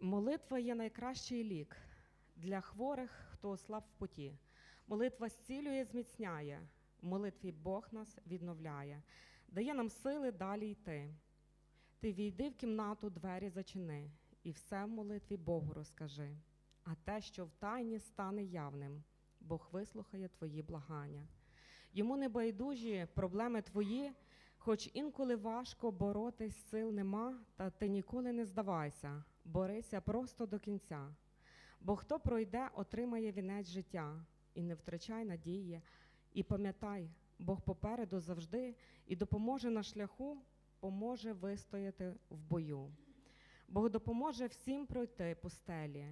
Молитва є найкращий лік для хворих, хто ослаб в поті. Молитва зцілює, зміцняє. В молитві Бог нас відновляє, дає нам сили далі йти. Ти війди в кімнату, двері зачини, і все в молитві Богу розкажи. А те, що в тайні стане явним, Бог вислухає твої благання. Йому не байдужі проблеми твої, хоч інколи важко боротись, сил нема, та ти ніколи не здавайся, борися просто до кінця. Бо хто пройде, отримає вінець життя, і не втрачай надії, і пам'ятай, Бог попереду завжди і допоможе на шляху, поможе вистояти в бою. Бог допоможе всім пройти пустелі.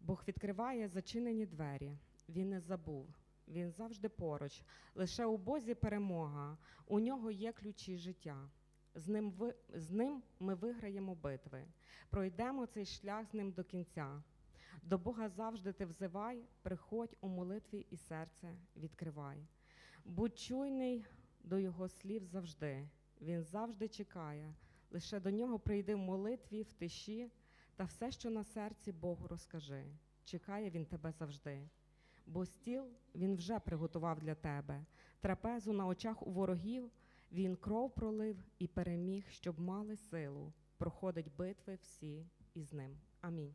Бог відкриває зачинені двері. Він не забув. Він завжди поруч. Лише у Бозі перемога. У нього є ключі життя. З ним, ви, з ним ми виграємо битви. Пройдемо цей шлях з ним до кінця. До Бога завжди ти взивай, приходь у молитві і серце відкривай. Будь чуйний до Його слів завжди. Він завжди чекає. Лише до нього прийди в молитві, в тиші, та все, що на серці Богу розкажи. Чекає він тебе завжди. Бо стіл він вже приготував для тебе. Трапезу на очах у ворогів він кров пролив і переміг, щоб мали силу. Проходить битви всі із ним. Амінь.